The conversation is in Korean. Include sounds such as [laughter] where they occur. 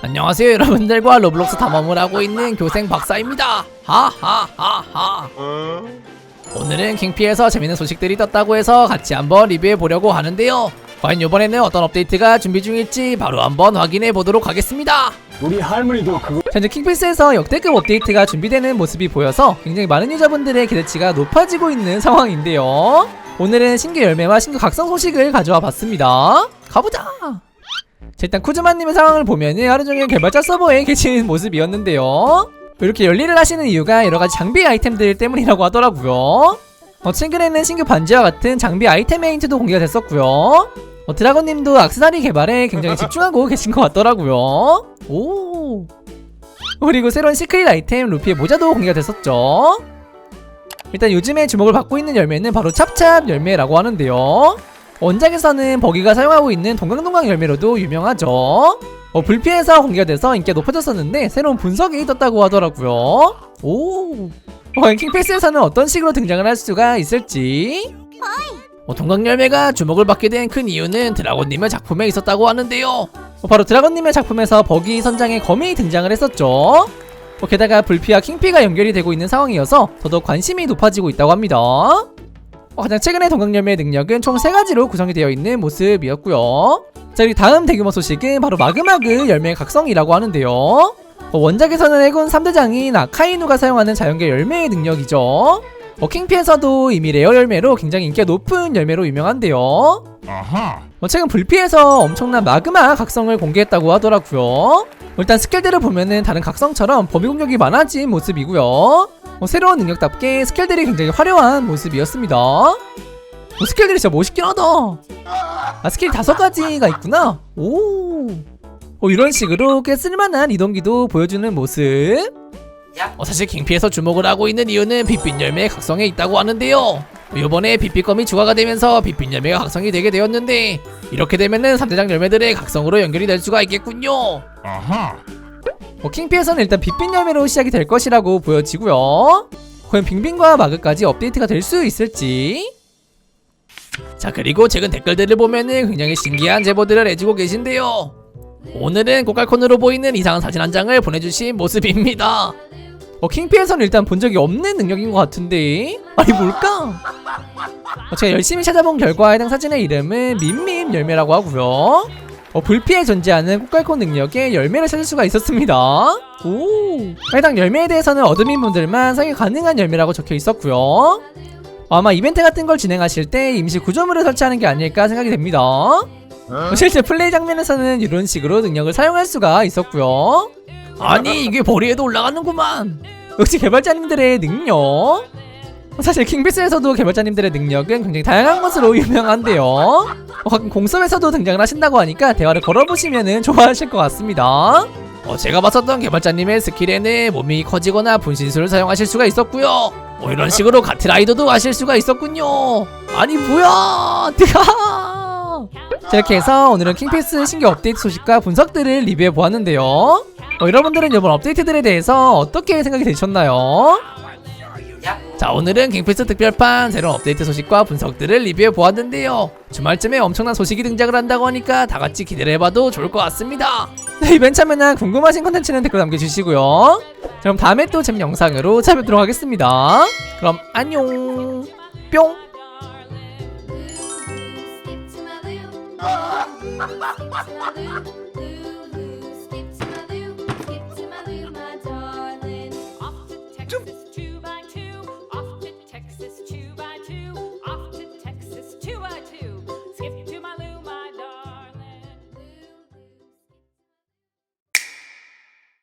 안녕하세요 여러분들과 로블록스 탐험을 하고 있는 교생 박사입니다. 하하하하. 오늘은 킹피에서 재밌는 소식들이 떴다고 해서 같이 한번 리뷰해 보려고 하는데요. 과연 이번에는 어떤 업데이트가 준비 중일지 바로 한번 확인해 보도록 하겠습니다. 우리 할머니도 그거 현재 킹피스에서 역대급 업데이트가 준비되는 모습이 보여서 굉장히 많은 유저분들의 기대치가 높아지고 있는 상황인데요. 오늘은 신규 열매와 신규 각성 소식을 가져와 봤습니다. 가보자 자, 일단 쿠즈마님의 상황을 보면은 하루 종일 개발자 서버에 계시는 모습이었는데요. 이렇게 열일을 하시는 이유가 여러 가지 장비 아이템들 때문이라고 하더라고요. 어, 최근에는 신규 반지와 같은 장비 아이템 메인트도 공개가 됐었고요. 어, 드라곤님도 악세사리 개발에 굉장히 집중하고 [laughs] 계신 것 같더라고요. 오. 그리고 새로운 시크릿 아이템 루피의 모자도 공개가 됐었죠. 일단 요즘에 주목을 받고 있는 열매는 바로 찹찹 열매라고 하는데요. 원작에서는 버기가 사용하고 있는 동강동강 열매로도 유명하죠. 어, 불피해서 공개가 돼서 인기가 높아졌었는데 새로운 분석이 떴다고 하더라고요. 오. 과연 킹패스에서는 어떤 식으로 등장을 할 수가 있을지. 어, 동강 열매가 주목을 받게 된 큰 이유는 드라곤님의 작품에 있었다고 하는데요. 어, 바로 드라곤님의 작품에서 버기 선장의 검이 등장을 했었죠. 어, 게다가 불피와 킹피가 연결이 되고 있는 상황이어서 더더욱 관심이 높아지고 있다고 합니다. 어, 가장 최근의 동강열매의 능력은 총 3가지로 구성이 되어 있는 모습이었고요. 자 그리고 다음 대규모 소식은 바로 마그마그 열매 각성이라고 하는데요. 어, 원작에서는 해군 3대장인 아카이누가 사용하는 자연계 열매의 능력이죠. 어, 킹피에서도 이미 레어 열매로 굉장히 인기가 높은 열매로 유명한데요. 어, 최근 불피에서 엄청난 마그마 각성을 공개했다고 하더라고요. 일단 스킬들을 보면은 다른 각성처럼 범위 공격이 많아진 모습이고요. 어, 새로운 능력답게 스킬들이 굉장히 화려한 모습이었습니다. 어, 스킬들이 진짜 멋있긴 하다. 아 스킬 다섯 가지가 있구나. 오. 어, 이런 식으로 꽤 쓸만한 이동기도 보여주는 모습. 어, 사실 킹피에서 주목을 하고 있는 이유는 빛빛 열매의 각성에 있다고 하는데요. 이번에 빛빛검이 추가가 되면서 빛빛 열매가 각성이 되게 되었는데 이렇게 되면은 3대장 열매들의 각성으로 연결이 될 수가 있겠군요. 아하 어, 킹피에서는 일단 빛빛 열매로 시작이 될 것이라고 보여지고요. 과연 빙빙과 마그까지 업데이트가 될 수 있을지. 자 그리고 최근 댓글들을 보면은 굉장히 신기한 제보들을 해주고 계신데요. 오늘은 고깔콘으로 보이는 이상한 사진 한 장을 보내주신 모습입니다. 어, 킹피에서는 일단 본 적이 없는 능력인 것 같은데 아니 뭘까? 어, 제가 열심히 찾아본 결과 해당 사진의 이름은 밈밈 열매라고 하고요. 어, 불피에 존재하는 꽃갈콘 능력의 열매를 찾을 수가 있었습니다. 오. 해당 열매에 대해서는 어드민 분들만 사용 가능한 열매라고 적혀 있었고요. 아마 이벤트 같은 걸 진행하실 때 임시 구조물을 설치하는 게 아닐까 생각이 됩니다. 어, 실제 플레이 장면에서는 이런 식으로 능력을 사용할 수가 있었고요. 아니 이게 머리에도 올라가는구만. 역시 개발자님들의 능력. 사실 킹비스에서도 개발자님들의 능력은 굉장히 다양한 것으로 유명한데요. 어, 가끔 공섭에서도 등장을 하신다고 하니까 대화를 걸어보시면 좋아하실 것 같습니다. 어, 제가 봤었던 개발자님의 스킬에는 몸이 커지거나 분신술을 사용하실 수가 있었고요. 뭐 이런 식으로 가트라이더도 하실 수가 있었군요. 아니 뭐야? 자 이렇게 해서 오늘은 킹피스 신규 업데이트 소식과 분석들을 리뷰해 보았는데요. 어, 여러분들은 이번 업데이트들에 대해서 어떻게 생각이 되셨나요? 자 오늘은 킹피스 특별판 새로운 업데이트 소식과 분석들을 리뷰해 보았는데요. 주말쯤에 엄청난 소식이 등장을 한다고 하니까 다같이 기대를 해봐도 좋을 것 같습니다. 네, 이벤트 참여나 궁금하신 컨텐츠는 댓글 남겨주시고요. 자, 그럼 다음에 또 재밌는 영상으로 찾아뵙도록 하겠습니다. 그럼 안녕. 뿅